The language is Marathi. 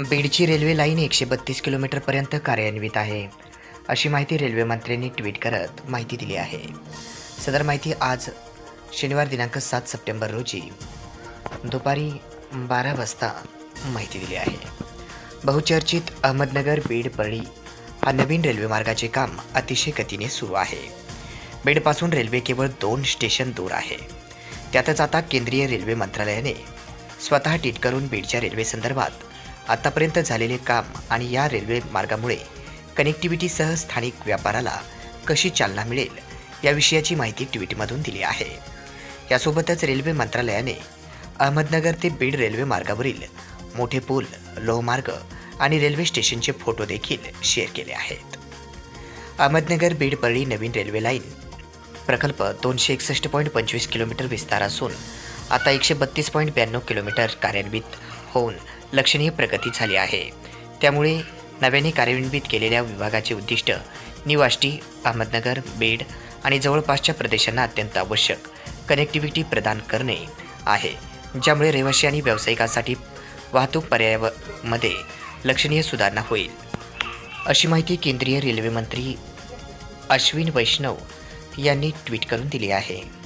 बीडची रेल्वे लाईन एकशे बत्तीस किलोमीटरपर्यंत कार्यान्वित आहे. अशी माहिती रेल्वेमंत्र्यांनी ट्विट करत माहिती दिली आहे. सदर माहिती आज शनिवार दिनांक सात सप्टेंबर रोजी दुपारी बारा वाजता माहिती दिली आहे. बहुचर्चित अहमदनगर बीड परळी हा नवीन रेल्वे मार्गाचे काम अतिशय गतीने सुरू आहे. बीडपासून रेल्वे केवळ दोन स्टेशन दूर आहे. त्यातच आता केंद्रीय रेल्वे मंत्रालयाने स्वतः ट्विट करून बीडच्या रेल्वे संदर्भात आतापर्यंत झालेले काम आणि या रेल्वे मार्गामुळे कनेक्टिव्हिटीसह स्थानिक व्यापाराला कशी चालना मिळेल या विषयाची माहिती ट्विटमधून दिली आहे. यासोबतच रेल्वे मंत्रालयाने अहमदनगर ते बीड रेल्वे मार्गावरील मोठे पूल लोहमार्ग आणि रेल्वे स्टेशनचे फोटो देखील शेअर केले आहेत. अहमदनगर बीड परळी नवीन रेल्वे लाईन प्रकल्प दोनशे एकसष्ट पॉईंट पंचवीस किलोमीटर विस्तार असून आता एकशे बत्तीस पॉईंट ब्याण्णव किलोमीटर कार्यान्वित होऊन लक्षणीय प्रगती झाली आहे. त्यामुळे नव्याने कार्यान्वित केलेल्या विभागाचे उद्दिष्ट निवाष्टी अहमदनगर बेड आणि जवळपासच्या प्रदेशांना अत्यंत आवश्यक कनेक्टिव्हिटी प्रदान करणे आहे. ज्यामुळे रहिवासी आणि व्यावसायिकांसाठी वाहतूक पर्यायामध्ये लक्षणीय सुधारणा होईल. अशी माहिती केंद्रीय रेल्वे मंत्री अश्विन वैष्णव यांनी ट्विट करून दिली आहे.